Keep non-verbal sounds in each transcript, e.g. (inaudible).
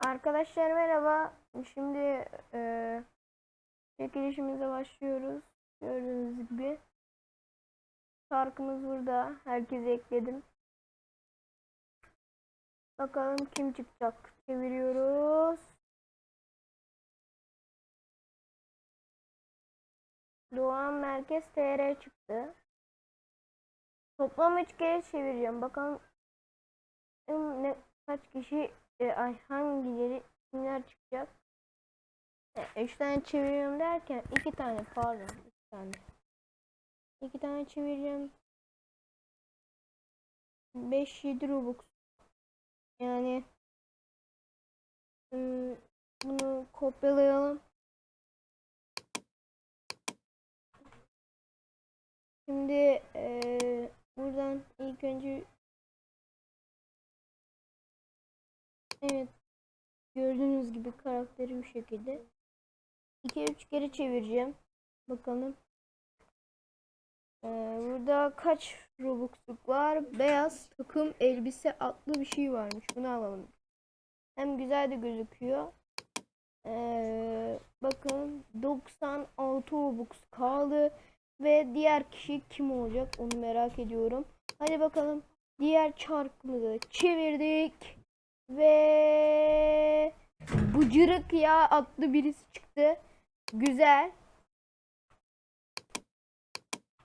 Arkadaşlar merhaba. Şimdi e, çekilişimize başlıyoruz. Gördüğünüz gibi. Şarkımız burada. Herkese ekledim. Bakalım kim çıkacak. Çeviriyoruz. Doğan Merkez TR çıktı. Toplam 3 kere çevireceğim. Bakalım ne kaç kişi e, ay hangileri kimler çıkacak? E, üç tane çeviriyorum derken iki tane pardon iki tane. İki tane çevireceğim. 5-7 Robux. Yani bunu kopyalayalım. Şimdi eee, buradan ilk önce evet gördüğünüz gibi karakteri bu şekilde 2-3 kere çevireceğim. Bakalım. Ee, burada kaç Robux'luk var? Beyaz takım elbise atlı bir şey varmış. Bunu alalım. Hem güzel de gözüküyor. Ee, bakın 96 Robux kaldı. Ve diğer kişi kim olacak onu merak ediyorum. Hadi bakalım. Diğer çarkımızı çevirdik. Ve Bıcırık ya adlı birisi çıktı. Güzel.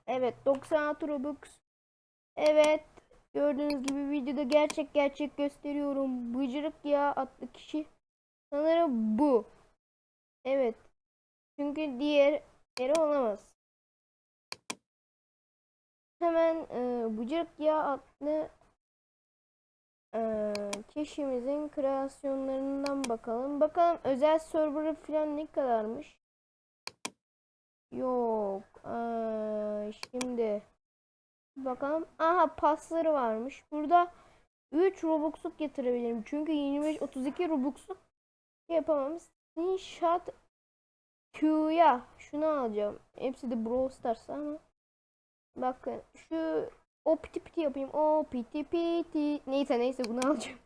Evet 96 Robux. Evet. Gördüğünüz gibi videoda gerçek gerçek gösteriyorum. Bıcırık ya adlı kişi. Sanırım bu. Evet. Çünkü diğer eri olamaz. Hemen e, Bıcırık ya adlı e, kişimizin kreasyonlarından bakalım. Bakalım özel serverı falan ne kadarmış? Yok. Aa, şimdi bakalım. Aha pasları varmış. Burada 3 Robux'luk getirebilirim. Çünkü 25 32 Robux'luk şey yapamam. Screenshot Q'ya şunu alacağım. Hepsi de Brawl Stars ama bakın şu o piti piti yapayım. O piti piti. Neyse neyse bunu alacağım.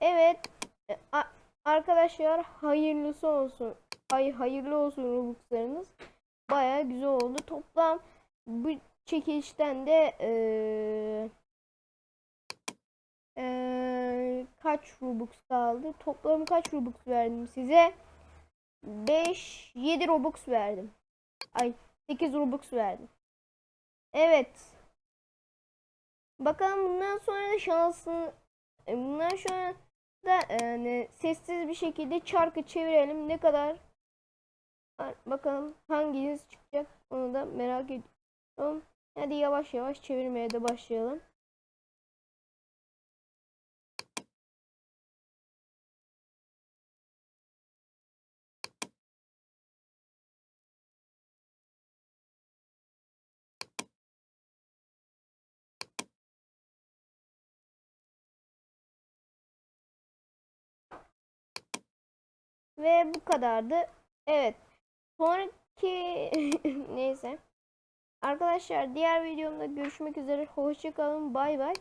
Evet. e, Arkadaşlar hayırlısı olsun. Ay hayırlı olsun Robux'larınız. Baya güzel oldu. Toplam bu çekilişten de eee eee, kaç Robux kaldı? Toplam kaç Robux verdim size? 5 7 Robux verdim. Ay 8 Robux verdim. Evet. Bakalım bundan sonra da şansın e, bundan sonra da yani sessiz bir şekilde çarkı çevirelim. Ne kadar bakalım hanginiz çıkacak onu da merak ediyorum. Hadi yavaş yavaş çevirmeye de başlayalım. Ve bu kadardı. Evet. Sonraki (laughs) neyse. Arkadaşlar diğer videomda görüşmek üzere. Hoşçakalın. Bay bay.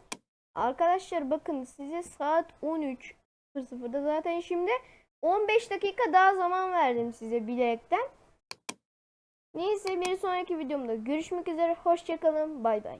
Arkadaşlar bakın size saat 13.00'da zaten şimdi 15 dakika daha zaman verdim size bilerekten. Neyse bir sonraki videomda görüşmek üzere. Hoşçakalın. Bay bay.